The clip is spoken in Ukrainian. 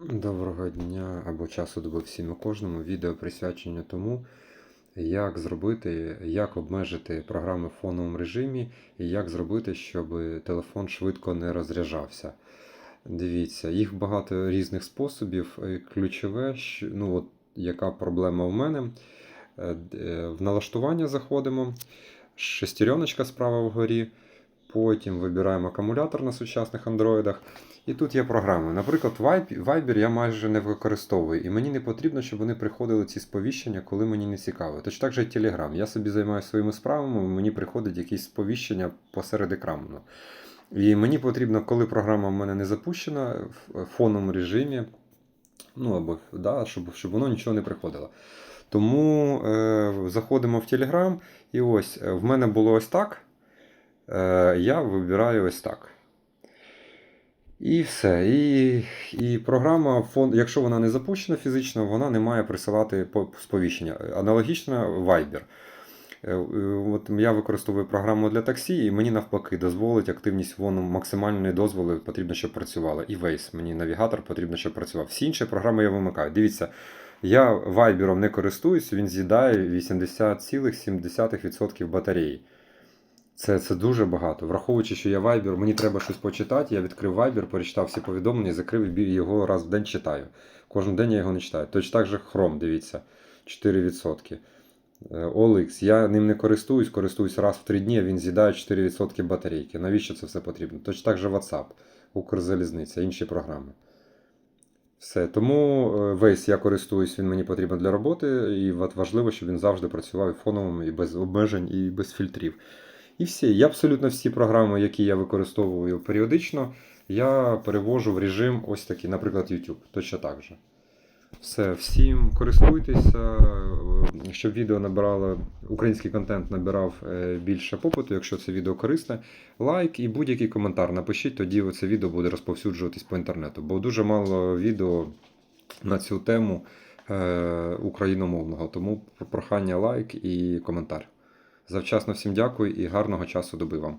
Доброго дня або часу доби всім і кожному. Відео присвячення тому, як зробити, як обмежити програми в фоновому режимі і як зробити, щоб телефон швидко не розряджався. Дивіться, їх багато різних способів. Е, Ключове, що- ну от яка проблема в мене. Е, е, В налаштування заходимо, шестереночка справа вгорі. Потім вибираємо акумулятор на сучасних андроїдах. І тут є програми. Наприклад, Viber я майже не використовую, і мені не потрібно, щоб вони приходили ці сповіщення, коли мені не цікаво. Точно так же і Telegram. Я собі займаюся своїми справами, мені приходить якісь сповіщення посеред екрану. І мені потрібно, коли програма в мене не запущена в фоновому режимі, ну або да, щоб, щоб воно нічого не приходило. Тому е, заходимо в Telegram, і ось е, в мене було ось так. Е, я вибираю ось так. І все. І, і програма, якщо вона не запущена фізично, вона не має присилати сповіщення. Аналогічно Viber. Е, е, От я використовую програму для таксі, і мені навпаки дозволить активність воно максимальної дозволи потрібно, щоб працювала. І Waze, мені навігатор потрібно, щоб працював. Всі інші програми я вимикаю. Дивіться, я Viber не користуюсь, він з'їдає 80,7% батареї. Це, це дуже багато. Враховуючи, що я Viber, мені треба щось почитати, я відкрив Viber, перечитав всі повідомлення, закрив і його раз в день читаю. Кожен день я його не читаю. Точно так же Chrome, дивіться, 4%. Е, OLX, я ним не користуюсь, користуюсь раз в 3 дні, а він з'їдає 4% батарейки. Навіщо це все потрібно? Точно так же WhatsApp, Укрзалізниця, інші програми. Все. Тому е, Waze я користуюсь, він мені потрібен для роботи, і важливо, щоб він завжди працював і фоновим, і без обмежень, і без фільтрів. І всі. Я абсолютно всі програми, які я використовую періодично, я перевожу в режим ось такий, наприклад, YouTube. Точно так же. Все, всім користуйтеся, е, щоб відео набирало, український контент набирав е, більше попиту, якщо це відео корисне. Лайк і будь-який коментар напишіть, тоді це відео буде розповсюджуватись по інтернету. Бо дуже мало відео на цю тему е, україномовного. Тому прохання лайк і коментар. Завчасно всім дякую і гарного часу доби вам.